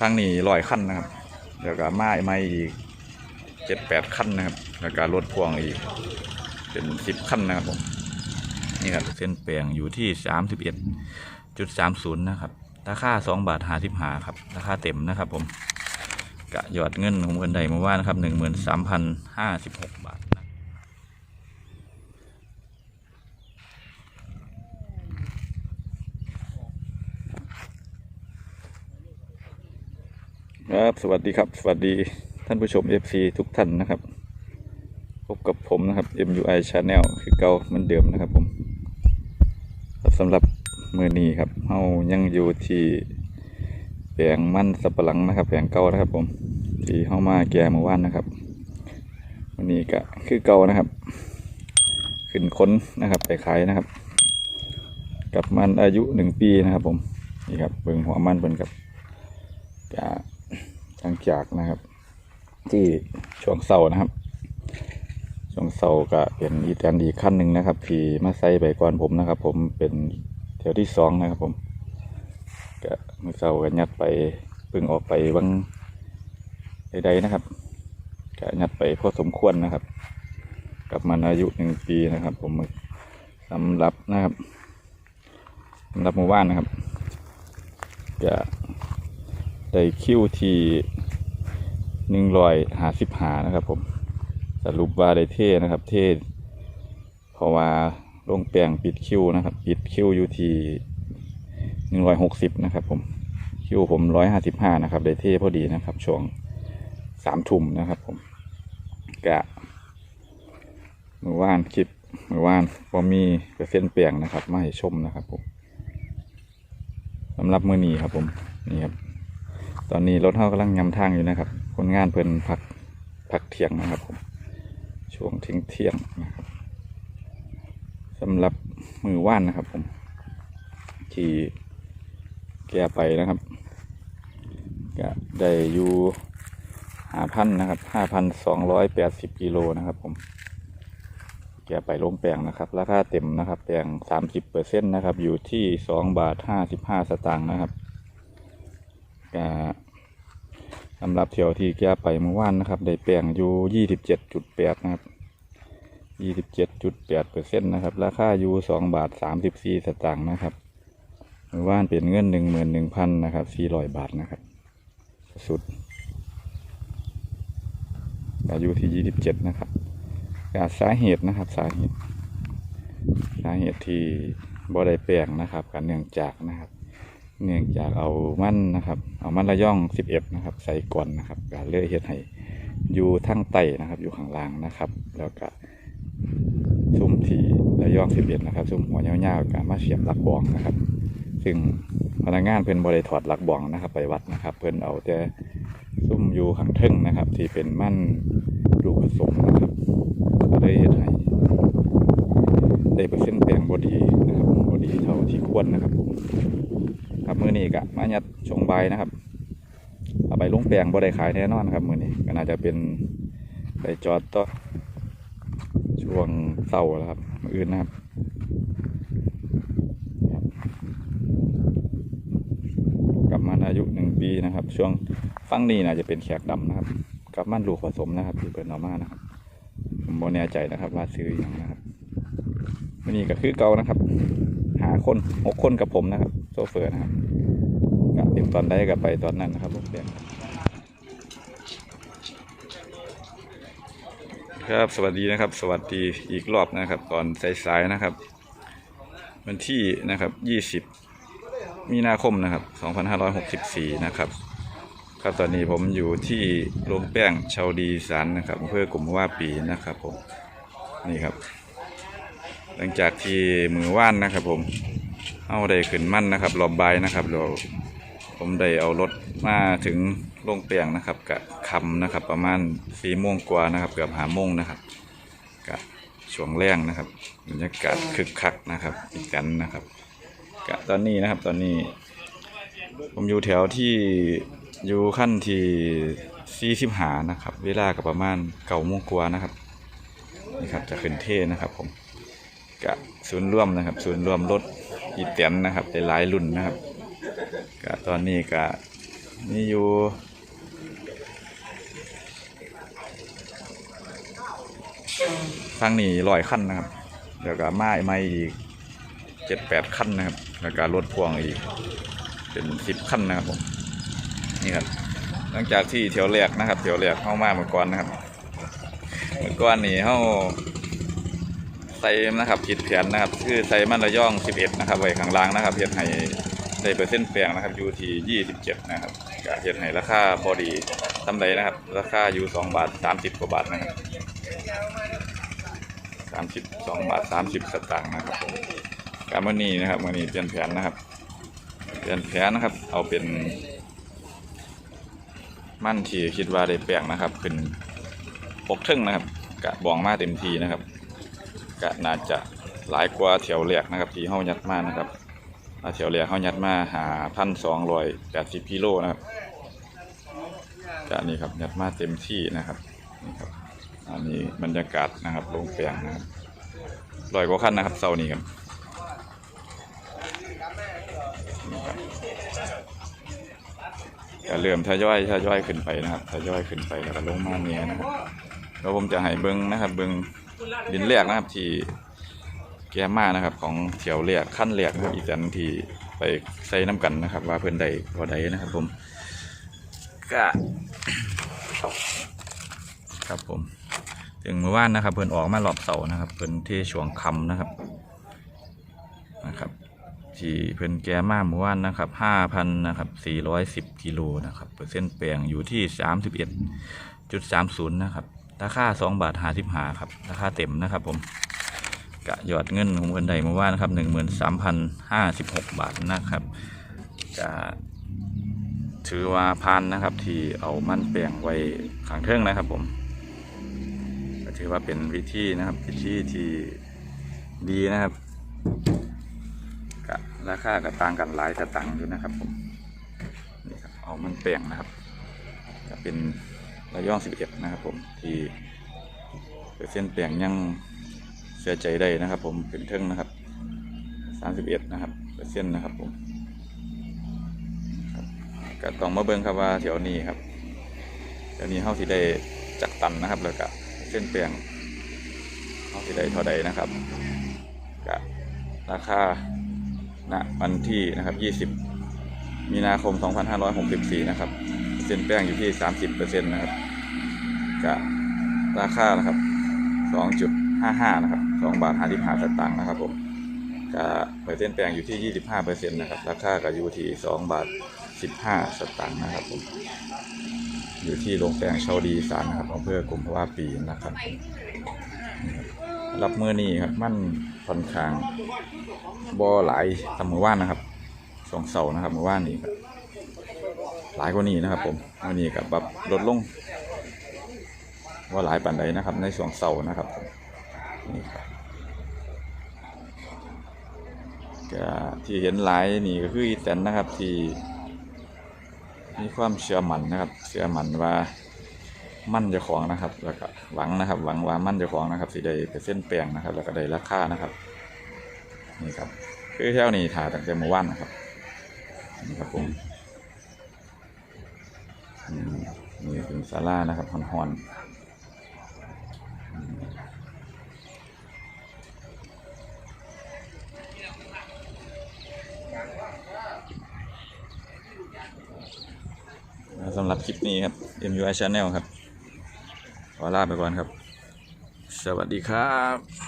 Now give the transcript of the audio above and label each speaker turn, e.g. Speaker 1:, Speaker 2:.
Speaker 1: ทางนี้ร้อยขั้นนะครับแล้วก็มาไม่อีกเจ็ดแปดขั้นนะครับ แล้วก็รถพ่วงอีก เป็นสิบขั้นนะครับผมนี่ครับเส้นแปลงอยู่ที่สามสิบเอ็ดจุดสามศูนย์นะครับราคาสองบาทห้าสิบหาครับราคาเต็มนะครับผมกะยอดเงินของคนใดมาว่านะครับหนึ่งหมื่นสามพันห้าสิบหกบาท ครับ สวัสดีครับ สวัสดีท่านผู้ชม FC ทุกท่านนะครับ พบกับผมนะครับ MUI Channel คือเก่าเหมือนเดิมนะครับผมครับสำหรับมือนี้ครับเฮายังอยู่ที่แปลงมันสับปะหลังนะครับแปลงเก่านะครับผมที่เฮามาแก่เมื่อวานนะครับวันนี้ก็คือเก่านะครับ ขึ้นค้นนะครับไปขายนะครับ กับมันอายุหนึ่งปีนะครับผมนี่ครับเบิ่งหัวมันเพิ่นครับจะ หลังจากนะครับ ที่ช่วงเสาร์นะครับ ช่วงเสาร์ก็เป็นอีแตนดีขั้นหนึ่งนะครับที่มาใส่ใบก่อนผมนะครับ ผมเป็นแถวที่สองนะครับ ผมก็มือเสาร์ก็ยัดไปเพึ่งออกไปบางใดๆนะครับก็ยัดไปพอสมควรนะครับ กับมันอายุหนึ่งปีนะครับ ผมสำหรับนะครับสำหรับหมู่บ้านนะครับจะได้คิวที่ หนึ่งรอยหาสิบหานะครับ ผมสรุปว่าได้เท่นะครับ เท่เพราะว่าลงแปลงปิดคิวนะครับ ปิดคิวอยู่ที่หนึ่งรอยหกสิบนะครับ ผมคิวผมร้อยห้าสิบห้านะครับได้เท่พอดีนะครับช่วงสามทุ่มนะครับ ผมกะเมื่อวานคลิปเมื่อวานพอมีเปอร์เซ็นแปลงนะครับมาให้ชมนะครับ ผมสำหรับมือนีครับ ผมนี่ครับ ตอนนี้รถเท่ากำลังยำทางอยู่นะครับ คนงานเพิ่นพักพักเทียงนะครับผมช่วงเที่ยงเที่ยงนะครับสำหรับมือว่านนะครับ ผมที่แก่ไปนะครับก็ได้อยู่ห้าพันนะครับห้าพันสองร้อยแปดสิบกิโลนะครับผมแก่ไปลงแปลงนะครับ ราคาเต็มนะครับ แปลงสามสิบเปอร์เซ็นต์นะครับ อยู่ที่สองบาทห้าสิบห้าสตางค์นะครับก็ สำหรับเที่ยวที่แกไปเมื่อวานนะครับ ได้แปลงอยู่ยี่สิบเจ็ดจุดแปดนะครับยี่สิบเจ็ดจุดแปดเปอร์เซ็นต์นะครับ ราคาอยู่สองบาทสามสิบสี่สตางค์นะครับเมื่อวานเป็นเงินหนึ่งหมื่นหนึ่งพันนะครับสี่ร้อยบาทนะครับ สุดอายุที่ยี่สิบเจ็ดนะครับก็สาเหตุนะครับสาเหตุ สาเหตุที่บ่ได้แปลงนะครับกันเนื่องจากนะครับ เนื่องจากเอามันนะครับ เอามันระย่องสิบเอ็ดนะครับ ใส่ก่อนนะครับก็เลื้อยเฮ็ดให้อยู่ทั้งไตนะครับ อยู่ข้างล่างนะครับ แล้วก็ซุ้มทีระย่องสิบเอ็ดนะครับซุ้มหัวยาวๆกับมาเสียบหลักบองนะครับ ซึ่งพนักงานเพิ่นบริถอดหลักบองนะครับ ไปวัดนะครับ เพิ่นเอาแต่ซุ้มอยู่ข้างทึ่งนะครับ ที่เป็นมันลูกผสมนะครับก็เลยเฮ็ดให้ได้เปอร์เซ็นต์แปลงบอดีนะครับบอดีเท่าที่ควรนะครับผม ครับมือนี้กะมายัดชงใบนะครับเอาไปลงแปลงบ่ได้ขายแน่นอนครับมือนี้ก็น่าจะเป็นไปจอดต่อช่วงเสาร์แล้วครับมืออื่นนะครับกลับมันอายุหนึ่งปีนะครับ ช่วงฟังนี้น่าจะเป็นแขกดำนะครับกลับมันลูกผสมนะครับที่เปิดออมานะครับผมบ่แน่ใจนะครับ ว่าซื้ออย่างนะครับมือนี้ก็คือเก่านะครับ หาคนหกคนกับผมนะครับ โซเฟอร์นะครับก็เต็มตอนได้กับไปตอนนั้นนะครับผมเรียนครับสวัสดีนะครับ สวัสดีอีกรอบนะครับ ตอนสายๆนะครับ วันที่นะครับ20มีนาคมนะครับ2564นะครับครับตอนนี้ผมอยู่ที่โรงแป้งชาวดีสารนะครับเพื่อกลุ่มว่าปีนะครับผมนี่ครับ หลังจากที่มือว่านนะครับผม เอาได้ขึ้นมั่นนะครับรอบบายนะครับเราผมได้เอารถมาถึงโรงเปียงนะครับกะคำนะครับ ประมาณสี่โมงกว่านะครับเกือบหาโมงนะครับกะช่วงแรงนะครับบรรยากาศคึกคักนะครับอีกกันนะครับกะตอนนี้นะครับตอนนี้ ผมอยู่แถวที่อยู่ขั้นที่สี่สิบหานะครับ เวลากับประมาณเก้าโมงกว่านะครับนี่ครับจะขึ้นเท่นะครับผมกะศูนย์ร่วมนะครับ ศูนย์ร่วมรถ อีเตียนนะครับหลายรุ่นนะครับกะตอนนี้กะมีอยู่ฟังนี่ร้อยขั้นนะครับแล้วก็ไม้ไม้อีกเจ็ดแปดขั้นนะครับ แล้วก็รถพ่วงอีก เป็นสิบขั้นนะครับผมนี่ครับหลังจากที่เที่ยวแรกนะครับเที่ยวแรกเข้ามาเมื่อก่อนนะครับ เมื่อก่อนนี่เข้า ใส่นะครับผิดแผนนะครับ คือใส่มันระย่อง 11 นะครับไว้ข้างล่างนะครับเฮ็ดให้ได้เปอร์เซ็นต์แปลงนะครับอยู่ที่27 นะครับก็เฮ็ดให้ราคาพอดีทำไรนะครับ ราคาอยู่ 2 บาท 30 กว่าบาทนะครับ32 บาท 30 สตางค์นะครับผมการมื่อนี้นะครับมื่อนี้เปลี่ยนแผนนะครับ เปลี่ยนแผนนะครับ เอาเป็น มั่นที่คิดว่าได้แปลงนะครับขึ้นปกทึ่งนะครับกะบองมาเต็มทีนะครับ กะน่าจะหลายกว่าแถวแรกนะครับที่เฮายัดมานะครับแถวแรกเฮายัดมาหาพันสองร้อยแปดสิบกิโลนะครับกะนี่ครับยัดมาเต็มที่นะครับนี่ครับอันนี้บรรยากาศนะครับลงแปลงนะครับร้อยกว่าขั้นนะครับเสานี้ครับนี่ครับก็เริ่มทยอยทยอยขึ้นไปนะครับทยอยขึ้นไปแล้วก็ลงมาเนี่ยนะครับแล้วผมจะให้เบิ้งนะครับเบิ้ง ดินแรกนะครับที่แกมานะครับ ของเถียวแรกขั้นแรกนะครับอีกอันที่ไปใส่น้ำกันนะครับ ว่าเพื่อนใดพอใดนะครับ ผมก็ครับผม ถึงเมื่อวานนะครับ เพื่อนออกมารอบเสานะครับ เพื่อนที่ช่วงคำนะครับนะครับที่เพิ่อนแกมาเมื่อวานนะครับห้าพันนะครับสี่ร้อยสิบกิโลนะครับเปอร์เซ็นต์แปลงอยู่ที่สามสิบเอ็ดจุดสามศูนย์นะครับ ราคาสองบาทห้าสิบหาครับ ราคาเต็มนะครับผมกะยอดเงินของเพิ่นใดเมื่านะครับหนึ่งหมื่นสามพันห้าสิบหกบาทนะครับกะถือว่าพันนะครับ ที่เอามันแปลงไว้ขังเทิงนะครับผมก็ถือว่าเป็นวิธีนะครับวิธีที่ดีนะครับก็ราคาก็ต่างกันหลายสตังอยู่นะครับผมนี่ครับเอามันแปลงนะครับก็เป็น ระย่อง11นะครับผมที่เปอร์เส้นต์แปลงยังเสียใจได้นะครับ ผมเป็นเทิงนะครับ31นะครับเปอร์เซ็นต์นะครับผมครับก็ต้องมาเบิ่งครับว่าแถวนี้ครับแถวนี้เฮาสิได้จักตันนะครับ แล้วก็เส้นแปลงเฮาสิได้เท่าใดนะครับก็ราคาณวันที่นะครับ20มีนาคม 2564 นะครับ เส้นแป้งอยู่ที่ 30%นะครับ กับราคานะครับ2.55นะครับ2บาท55สตางค์นะครับผมกับเปอร์เซ็นต์แป้งอยู่ที่25%นะครับ ราคาก็อยู่ที่2บาท15สตางค์นะครับผมอยู่ที่โรงแป้งชาวดีสารนะครับอำเภอกลุ่มพว่าปีนะครับรับมือนี้ครับมั่นค่อนข้างบ่หลายทำมือว่านนะครับสองเสานะครับมือว่านนี่ครับหลายกว่านี้นะครับ ผมมือนี้กับแบบลดลง ว่าหลายปันใดนะครับ ในสองเสานะครับนี่ครับก็ที่เห็นหลายนี่ก็คืออีแตนนะครับที่มีความเชื่อมั่นนะครับ เชื่อมั่นว่ามั่นจ้าของนะครับ แล้วก็หวังนะครับ หวังว่ามั่นจ้าของนะครับสิได้เปเซ็นแปลงนะครับ แล้วก็ได้ราคานะครับนี่ครับ คือแถวนี้ถ่ายตั้งแต่เมื่อวานนะครับนี่ครับผมนี่เป็นศาลานะครับฮอนๆำหรับคลิปนี้ครับ MUI Channel ครับ ขอลาไปก่อนครับ สวัสดีครับ